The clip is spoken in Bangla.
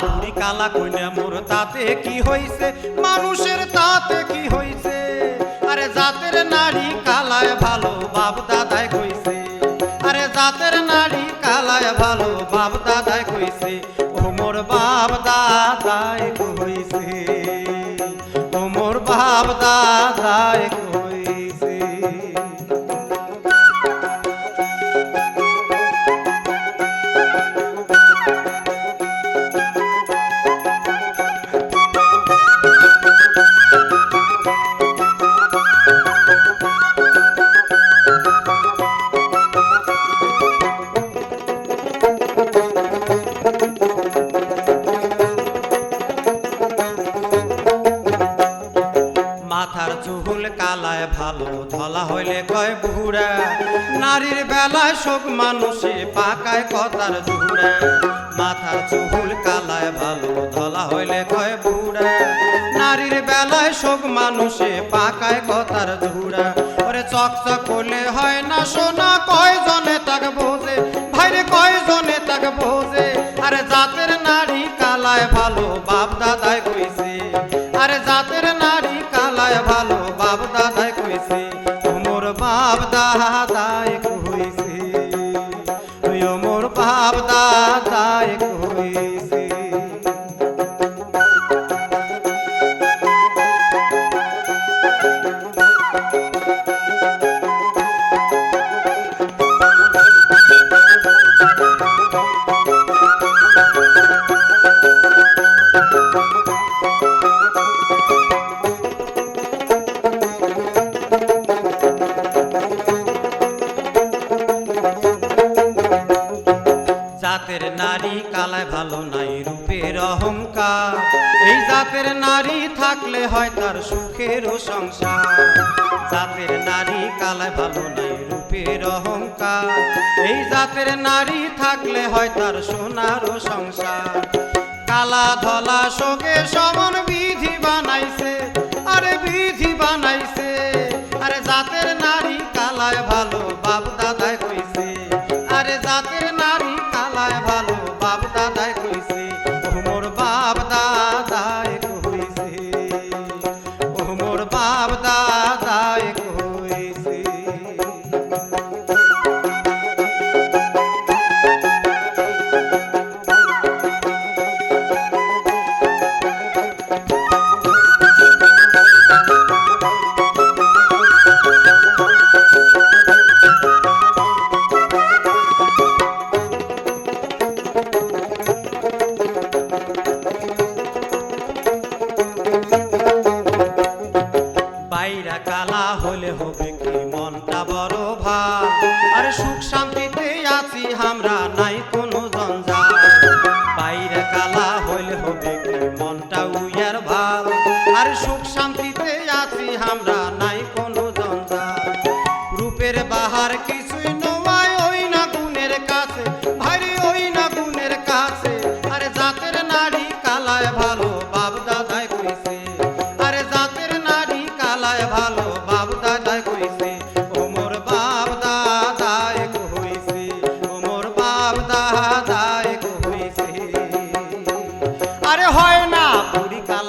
বুড়ি কালা কইনা মোর তাতে কি হইছে? মানুষের তাতে কি হইছে? আরে জাতের নারী কালায় ভালো, বাপ দাদায় কইছে। আরে জাতের নারী কালায় ভালো, বাপ দাদায় কইছে। ও মোর বাপ দাদায় কইছে। ও মোর বাপ দাদায় ধলা হইলে কয় বুড়া নারীর বেলায় শোক মানুষে পাকায় কথার জুড়া মাথার চুহুল কালায় ভালো, ধলা হইলে কয় বুড়া নারীর বেলায় শোক মানুষে পাকায় কথার জুড়া ওরে চকচক করলে হয় না সোনা কয় জনে তাকে বোঝে? বাপ দাদায় নারী কালায় ভালো নাই, রূপের অহংকার। এই জাতের নারী থাকলে হয় তার সুখেরও সংসার। জাতের নারী কালায় ভালো নাই, রূপের অহংকার। এই জাতের নারী থাকলে হয় তার সোনারও সংসার। কালা ধলা শোকে সমন কালা হলে হবে কি মনটা বড় ভাব আর সুখ শান্তিতে আছি, আমরা নাই কোনো জঞ্জাল। বাইরে কালা হলে হবে কি মনটা উইয়ার ভাব আর সুখ শান্তিতে আছি, আমরা নাই কোনো রূপের বাহার কিছুই